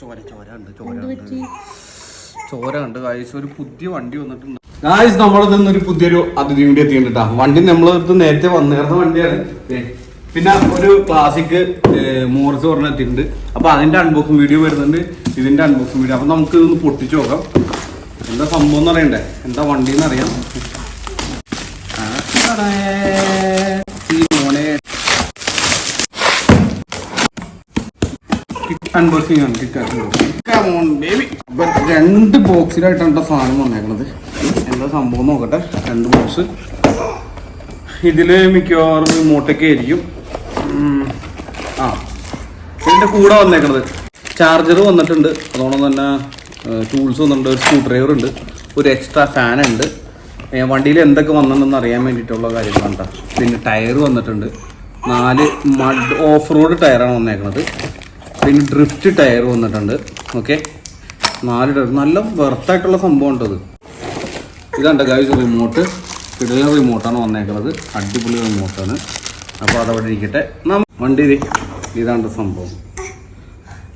ചോര ചോര ഉണ്ട് ചോര ഉണ്ട് ചോര ഉണ്ട് ഗായ്സ് ഒരു പുതിയ വണ്ടി വന്നിട്ടുണ്ട്. ഗായ്സ് നമ്മളിത് ഒരു പുതിയൊരു അതിഥി കൂടി എത്തിയിട്ടാ വണ്ടി നമ്മളടുത്ത് നേരത്തെ വന്നേർന്ന വണ്ടിയാണ്. പിന്നെ ഒരു ക്ലാസിക് മോറിസ് പറഞ്ഞ എത്തിയിട്ടുണ്ട്. അപ്പൊ അതിന്റെ അൺബോക്സിംഗ് വീഡിയോ വരുന്നുണ്ട്. ഇതിന്റെ അൺബോക്സിംഗ് വീഡിയോ അപ്പൊ നമുക്ക് ഇതൊന്ന് പൊട്ടിച്ചു നോക്കാം. എന്താ സംഭവം എന്ന് അറിയണ്ടേ? എന്താ വണ്ടി എന്ന് അറിയാം ആ, ഈ മോനെ അൺബോക്സിംഗ് ആണ് ബേബി രണ്ട് ബോക്സിലായിട്ടാണ് സാധനം വന്നേക്കണത്. എന്താ സംഭവം നോക്കട്ടെ രണ്ട് ബോക്സ് ഇതിൽ മിക്കവാറും ഇങ്ങോട്ടൊക്കെ ആയിരിക്കും. ആ. ഇതിന്റെ കൂടെ വന്നേക്കണത്. ചാർജർ വന്നിട്ടുണ്ട്. അതോടൊപ്പം തന്നെ ടൂൾസ് വന്നിട്ടുണ്ട്. ഒരു സ്ക്രൂ ഡ്രൈവർ ഉണ്ട്. ഒരു എക്സ്ട്രാ ഫാൻ ഉണ്ട്. വണ്ടിയിൽ എന്തൊക്കെ വന്നിട്ടുണ്ടെന്ന് അറിയാൻ വേണ്ടിയിട്ടുള്ള കാര്യങ്ങളാണ് കേട്ടോ പിന്നെ ടയർ വന്നിട്ടുണ്ട്. നാല് മഡ് ഓഫ് റോഡ് ടയറാണ് വന്നേക്കണത്. പിന്നെ ഡ്രിഫ്റ്റ് ടയർ വന്നിട്ടുണ്ട്. ഓക്കെ നാല് ടയർ നല്ല വെർത്തായിട്ടുള്ള സംഭവം ഉണ്ട് ഉണ്ടത് ഇതാണ്ട് ഗൈസ് റിമോട്ട് കിടില റിമോട്ടാണ് വന്നേക്കുന്നത് അടിപൊളി റിമോട്ടാണ് അപ്പോൾ അതവിടെ ഇരിക്കട്ടെ. വണ്ടി ദേ ഇതാണ്ട് സംഭവം.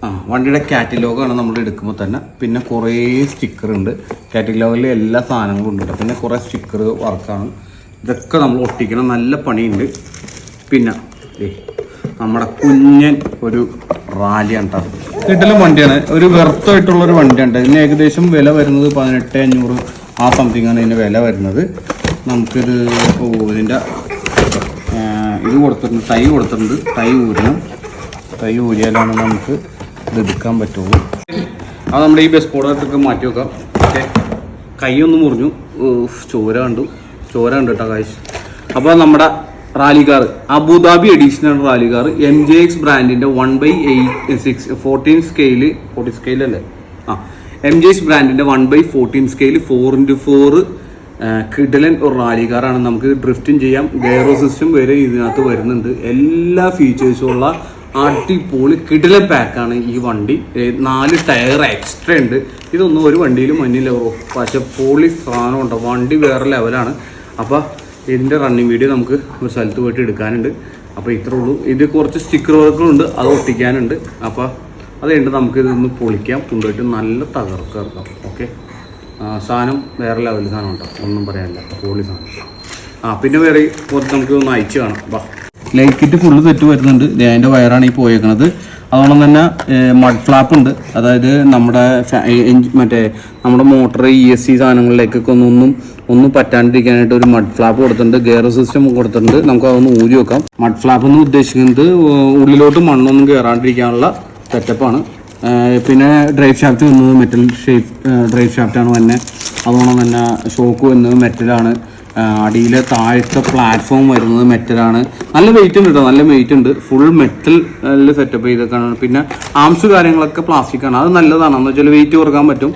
ആ വണ്ടിയുടെ കാറ്റലോഗാണ് നമ്മൾ എടുക്കുമ്പോൾ തന്നെ. പിന്നെ കുറേ സ്റ്റിക്കർ ഉണ്ട്. കാറ്റലോഗിൽ എല്ലാ സാധനങ്ങളും ഉണ്ട് കേട്ടോ പിന്നെ കുറേ സ്റ്റിക്കർ വർക്കാണ് ഇതൊക്കെ നമ്മൾ ഒട്ടിക്കണം. നല്ല പണിയുണ്ട്. പിന്നെ നമ്മുടെ കുഞ്ഞൻ ഒരു റാലിയാണ് കേട്ടോ. കിട്ടലും വണ്ടിയാണ്. ഒരു വെർത്തായിട്ടുള്ള ഒരു വണ്ടിയാണ് ഇതിന് ഏകദേശം വില വരുന്നത് പതിനെട്ട് അഞ്ഞൂറ് ആ സംതിങ് ആണ് ഇതിന് വില വരുന്നത്. നമുക്കിത് ഇതിന്റെ ഇത് കൊടുത്തിട്ടുണ്ട് തൈ കൊടുത്തിട്ടുണ്ട്. തൈ ഊരണം. തൈ ഊരിയാലാണ് നമുക്ക് ഇത് എടുക്കാൻ പറ്റുള്ളൂ. അത് നമ്മുടെ ഈ ബസ് പോടത്തൊക്കെ മാറ്റി വെക്കാം. ഓക്കെ. ഒന്ന് മുറിഞ്ഞു. ചോര കണ്ടു. ചോര കണ്ടു കേട്ടോ കാശ് അപ്പോൾ നമ്മുടെ rally car Abu Dhabi additional rally car M J X ബ്രാൻഡിന്റെ one by eight six fourteen scale fourteen scale അല്ലേ? ആ എം ജെ എക്സ് ബ്രാൻഡിന്റെ one by fourteen scale four into four കിഡലൻ ഒരു റാലി കാറാണ് നമുക്ക് ഡ്രിഫ്റ്റും ചെയ്യാം. ഗെയറോ സിസ്റ്റം വരെ ഇതിനകത്ത് വരുന്നുണ്ട്. എല്ലാ ഫീച്ചേഴ്സും ഉള്ള അടിപൊളി കിടിലൻ പാക്കാണ് ഈ വണ്ടി. നാല് ടയർ എക്സ്ട്രാ ഉണ്ട്. ഇതൊന്നും ഒരു വണ്ടിയിലും മഞ്ഞില്ല പക്ഷെ പൊളി സാധനമുണ്ട്. വണ്ടി വേറെ ലെവലാണ് അപ്പോൾ ഇതിന്റെ റണ്ണിങ് വീഡിയോ നമുക്ക് ഒരു സ്ഥലത്ത് പോയിട്ട് എടുക്കാനുണ്ട്. അപ്പോൾ ഇത്രേ ഉള്ളൂ. ഇത് കുറച്ച് സ്റ്റിക്കർ വർക്കുകളുണ്ട് അത് ഒട്ടിക്കാനുണ്ട്. അപ്പോൾ അത് കഴിഞ്ഞിട്ട് നമുക്ക് ഇതൊന്ന് പൊളിക്കാം. കൊണ്ടുപോയിട്ട് നല്ല തകർക്കാം ഓക്കെ സാധനം വേറെ ലെവലിൽ സാധനം ഉണ്ടോ? ഒന്നും പറയാനില്ല. പൊളി സാധനം. ആ പിന്നെ വേറെ കുറച്ച് നമുക്ക് ഒന്ന് അയച്ചു കാണാം. വാ. ലൈറ്റ് കിറ്റ് ഫുള്ള് തെറ്റ് വരുന്നുണ്ട്. അതിന്റെ വയറാണ് ഈ പോയേക്കണത്. അതോടൊപ്പം തന്നെ മഡ് ഫ്ലാപ്പ് ഉണ്ട്. അതായത് നമ്മുടെ മറ്റേ നമ്മുടെ മോട്ടർ ഇ എസ് സി സാധനങ്ങളിലേക്കൊക്കെ ഒന്നും ഒന്നും പറ്റാണ്ടിരിക്കാനായിട്ട് ഒരു മഡ് ഫ്ലാപ്പ് കൊടുത്തിട്ടുണ്ട്. ഗെയർ സിസ്റ്റം കൊടുത്തിട്ടുണ്ട്. നമുക്ക് അതൊന്ന് ഊരി വെക്കാം. മഡ് ഫ്ലാപ്പ് എന്ന് ഉദ്ദേശിക്കുന്നത് ഉള്ളിലോട്ട് മണ്ണൊന്നും കയറാണ്ടിരിക്കാനുള്ള സെറ്റപ്പാണ് പിന്നെ ഡ്രൈവ് ഷാഫ്റ്റ് വന്നത് മെറ്റൽ ഷേപ്പ് ഡ്രൈവ് ഷാഫ്റ്റാണ് തന്നെ. അതുകൊണ്ട് തന്നെ ഷോക്ക് വന്നത് മെറ്റലാണ് അടിയിലെ താഴത്തെ പ്ലാറ്റ്ഫോം വരുന്നത് മെറ്റലാണ് നല്ല വെയിറ്റ് ഉണ്ട് കേട്ടോ നല്ല വെയിറ്റ് ഉണ്ട്. ഫുൾ മെറ്റൽ സെറ്റപ്പ് ചെയ്തേക്കാണ്. പിന്നെ ആംസ് കാര്യങ്ങളൊക്കെ പ്ലാസ്റ്റിക് ആണ്. അത് നല്ലതാണ്. എന്ന് വെച്ചാൽ വെയിറ്റ് കുറയ്ക്കാൻ പറ്റും.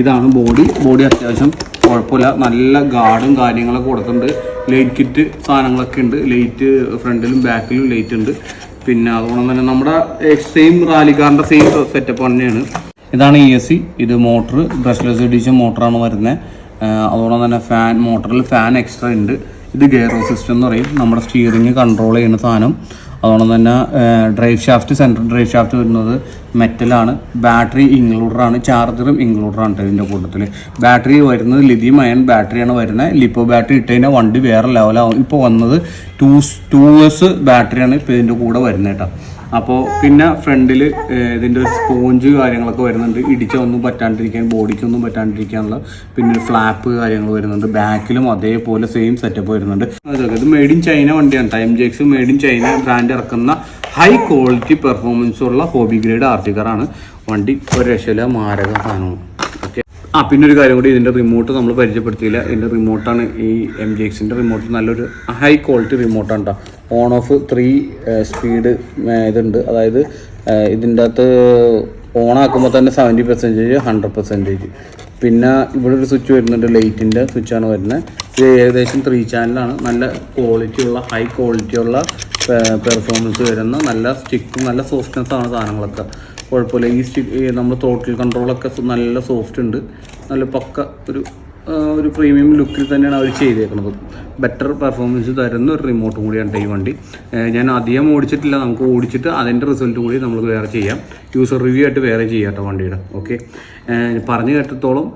ഇതാണ് ബോഡി ബോഡി അത്യാവശ്യം കുഴപ്പമില്ല. നല്ല ഗാർഡും കാര്യങ്ങളൊക്കെ കൊടുക്കുന്നുണ്ട് ലൈറ്റ് കിറ്റ് സാധനങ്ങളൊക്കെ ഉണ്ട്. ലൈറ്റ് ഫ്രണ്ടിലും ബാക്കിലും ലൈറ്റ് ഉണ്ട്. പിന്നെ അതുകൊണ്ട് തന്നെ നമ്മുടെ സെയിം റാലിക്കാറിന്റെ സെയിം സെറ്റപ്പ് തന്നെയാണ്. ഇതാണ് ഇ എസ് സി ഇത് മോട്ടർ ബ്രഷ്ലെസ് എഡിഷൻ മോട്ടറാണ് വരുന്നത്. അതുകൊണ്ട് തന്നെ ഫാൻ മോട്ടറിൽ ഫാൻ എക്സ്ട്രാ ഉണ്ട്. ഇത് ഗെയർ സിസ്റ്റം എന്ന് പറയും. നമ്മുടെ സ്റ്റിയറിങ് കൺട്രോൾ ചെയ്യുന്ന സാധനം. അതുകൊണ്ട് തന്നെ drive shaft central drive shaft വരുന്നത് മെറ്റലാണ് ബാറ്ററി ഇൻക്ലൂഡറാണ് ചാർജറും ഇൻക്ലൂഡറാണ് ഇതിന്റെ കൂട്ടത്തിൽ ബാറ്ററി വരുന്നത് ലിഥിയം അയൺ ബാറ്ററിയാണ് വരുന്നത്. ലിപ്പോ ബാറ്ററി ഇട്ട് കഴിഞ്ഞാൽ വണ്ടി വേറെ ലെവലാവും ഇപ്പോൾ വന്നത് ടൂ ടൂ ഇയേഴ്സ് ബാറ്ററിയാണ് ഇപ്പോൾ ഇതിന്റെ കൂടെ വരുന്നത് കേട്ടോ. അപ്പോൾ പിന്നെ ഫ്രണ്ടിൽ ഇതിന്റെ ഒരു സ്പോഞ്ച് കാര്യങ്ങളൊക്കെ വരുന്നുണ്ട്. ഇടിച്ചൊന്നും പറ്റാണ്ടിരിക്കാൻ ബോഡിക്കൊന്നും പറ്റാണ്ടിരിക്കാനുള്ള പിന്നെ ഒരു ഫ്ലാപ്പ് കാര്യങ്ങൾ വരുന്നുണ്ട്. ബാക്കിലും അതേപോലെ സെയിം സെറ്റപ്പ് വരുന്നുണ്ട്. അതൊക്കെ ഇത് മെയ്ഡ് ഇൻ ചൈന വണ്ടിയാണ് ടൈം ജെക്സ് മെയ്ഡ് ഇൻ ചൈന ബ്രാൻഡ് ഇറക്കുന്ന ഹൈ ക്വാളിറ്റി പെർഫോമൻസ് ഉള്ള ഹോബി ഗ്രേഡ് ആർട്ടിക്കറാണ് വണ്ടി ഒരു രക്ഷയിലെ മാരക സാധനമാണ്. ആ പിന്നെ ഒരു കാര്യം കൂടി ഇതിന്റെ റിമോട്ട് നമ്മൾ പരിചയപ്പെടുത്തിയില്ല. ഇതിന്റെ റിമോട്ടാണ് ഈ എം ജി എക്സിന്റെ റിമോട്ട് നല്ലൊരു ഹൈ ക്വാളിറ്റി റിമോട്ടാണ് കേട്ടോ ഓൺ ഓഫ് ത്രീ സ്പീഡ് ഇതുണ്ട്. അതായത് ഇതിന്റെ അകത്ത് ഓൺ ആക്കുമ്പോൾ തന്നെ സെവന്റി പെർസെന്റേജ് ഹൺഡ്രഡ് പെർസെന്റേജ് പിന്നെ ഇവിടെ ഒരു സ്വിച്ച് വരുന്നുണ്ട് ലൈറ്റിന്റെ സ്വിച്ചാണ് വരുന്നത്. ഇത് ഏകദേശം ത്രീ ചാനലാണ് നല്ല ക്വാളിറ്റി ഉള്ള ഹൈ ക്വാളിറ്റി ഉള്ള പെർഫോമൻസ് വരുന്ന നല്ല സ്റ്റിക്കും നല്ല സോഫ്റ്റ്നെസ്സാണ് സാധനങ്ങളൊക്കെ. കുഴപ്പമില്ല. ഈ സ്റ്റിക്ക് നമ്മൾ തോട്ടിൽ കൺട്രോളൊക്കെ നല്ല സോഫ്റ്റ് ഉണ്ട്. നല്ല പക്ക ഒരു ഒരു പ്രീമിയം ലുക്കിൽ തന്നെയാണ് അവർ ചെയ്തേക്കുന്നത് ബെറ്റർ പെർഫോമൻസ് തരുന്ന ഒരു റിമോട്ടും കൂടിയാണ് ഈ വണ്ടി. ഞാൻ അധികം ഓടിച്ചിട്ടില്ല. നമുക്ക് ഓടിച്ചിട്ട് അതിന്റെ റിസൾട്ട് കൂടി നമ്മൾ വേറെ ചെയ്യാം. യൂസർ റിവ്യൂ ആയിട്ട് വേറെ ചെയ്യാം കേട്ടോ വണ്ടിയുടെ. ഓക്കെ പറഞ്ഞു കേട്ടത്തോളം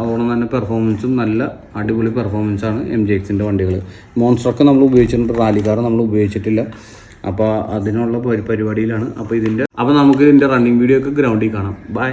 അതുകൊണ്ട് തന്നെ പെർഫോമൻസും നല്ല അടിപൊളി പെർഫോമൻസാണ് എം ജി എക്സിന്റെ വണ്ടികൾ മോൺസ്റ്ററൊക്കെ നമ്മൾ ഉപയോഗിച്ചിട്ടുണ്ട്. റാലി കാർ നമ്മൾ ഉപയോഗിച്ചിട്ടില്ല. അപ്പോൾ അതിനുള്ള പരി- പരിപാടിയിലാണ്. അപ്പോൾ ഇതിന്റെ അപ്പോൾ നമുക്ക് ഇതിന്റെ റണ്ണിങ് വീഡിയോ ഒക്കെ ഗ്രൗണ്ടിൽ കാണാം. ബൈ